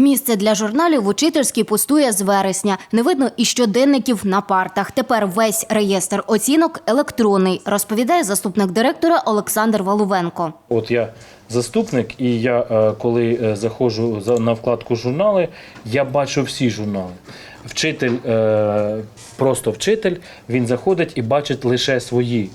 Місце для журналів в учительській пустує з вересня. Не видно і щоденників на партах. Тепер весь реєстр оцінок електронний, розповідає заступник директора Олександр Валувенко. От я заступник, і я е, коли е, заходжу за- на вкладку журнали, я бачу всі журнали. Вчитель, е, просто вчитель, він заходить і бачить лише свої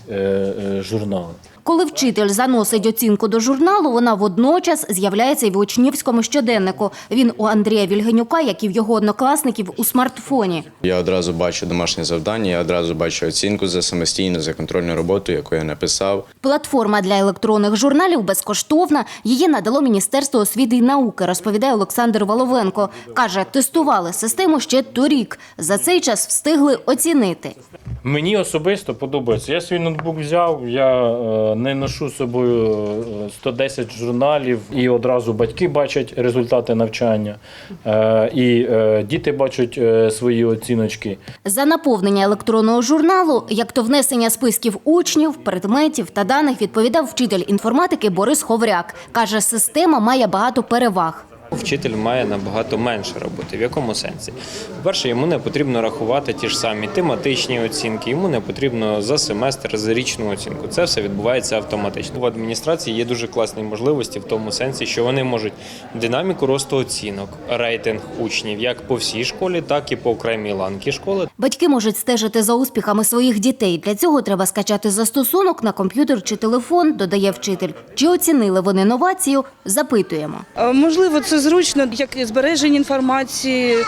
журнали. Коли вчитель заносить оцінку до журналу, вона водночас з'являється і в учнівському щоденнику. Він у Андрія Вільгенюка, як і в його однокласників, у смартфоні. Я одразу бачу домашнє завдання, я одразу бачу оцінку за самостійну, за контрольну роботу, яку я написав. Платформа для електронних журналів безкоштовна. Її надало Міністерство освіти і науки, розповідає Олександр Воловенко. Каже, тестували систему ще торік. За цей час встигли оцінити. Мені особисто подобається. Я свій ноутбук взяв, я е, не ношу з собою е, 110 журналів, і одразу батьки бачать результати навчання, е, і е, діти бачать е, свої оціночки. За наповнення електронного журналу, як то внесення списків учнів, предметів та даних, відповідав вчитель інформатики Борис Ховряк. Каже, система має багато переваг. Вчитель має набагато менше роботи. В якому сенсі? По-перше, йому не потрібно рахувати ті ж самі тематичні оцінки, йому не потрібно за семестр, за річну оцінку. Це все відбувається автоматично. В адміністрації є дуже класні можливості в тому сенсі, що вони можуть динаміку росту оцінок, рейтинг учнів як по всій школі, так і по окремій ланки школи. Батьки можуть стежити за успіхами своїх дітей. Для цього треба скачати застосунок на комп'ютер чи телефон, додає вчитель. Чи оцінили вони новацію? Запитуємо. Е, Можливо, це зручно як і збереження інформації, е,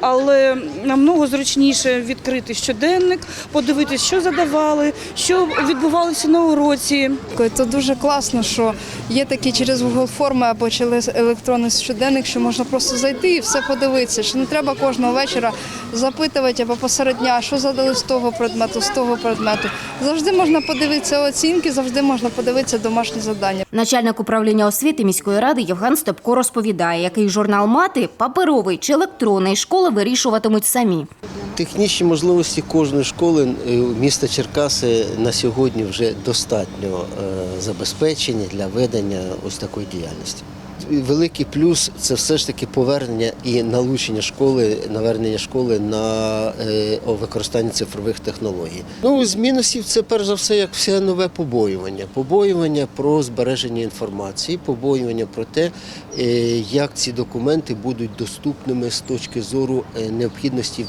але намного зручніше відкрити щоденник, подивитися, що задавали, що відбувалося на уроці. Це дуже класно, що є такі через Google форми або через електронний щоденник, що можна просто зайти і все подивитися. Що не треба кожного вечора запитувати або посеред дня, що задали з того предмету, з того предмету. Завжди можна подивитися оцінки, завжди можна подивитися домашні завдання. Начальник управління освіти міської ради Євген Степко розповідає, який журнал мати паперовий чи електронний школи вирішуватимуть самі. Технічні можливості кожної школи е, міста Черкаси на сьогодні вже достатньо е, забезпечені для ведення ось такої діяльності. Великий плюс це все ж таки повернення і налучення школи, навернення школи на е, використання цифрових технологій. Ну, з мінусів це перш за все як все нове побоювання. Побоювання про збереження інформації, побоювання про те, е, як ці документи будуть доступними з точки зору е, необхідності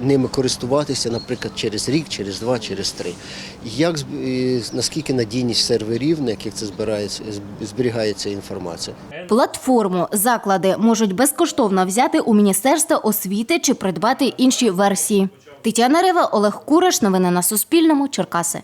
ними користуватися, наприклад, через рік, через два, через три. Як наскільки надійність серверів, на яких це збирається, зберігається інформація. Платформу заклади можуть безкоштовно взяти у Міністерства освіти чи придбати інші версії. Тетяна Рева, Олег Кураш. Новини на Суспільному. Черкаси.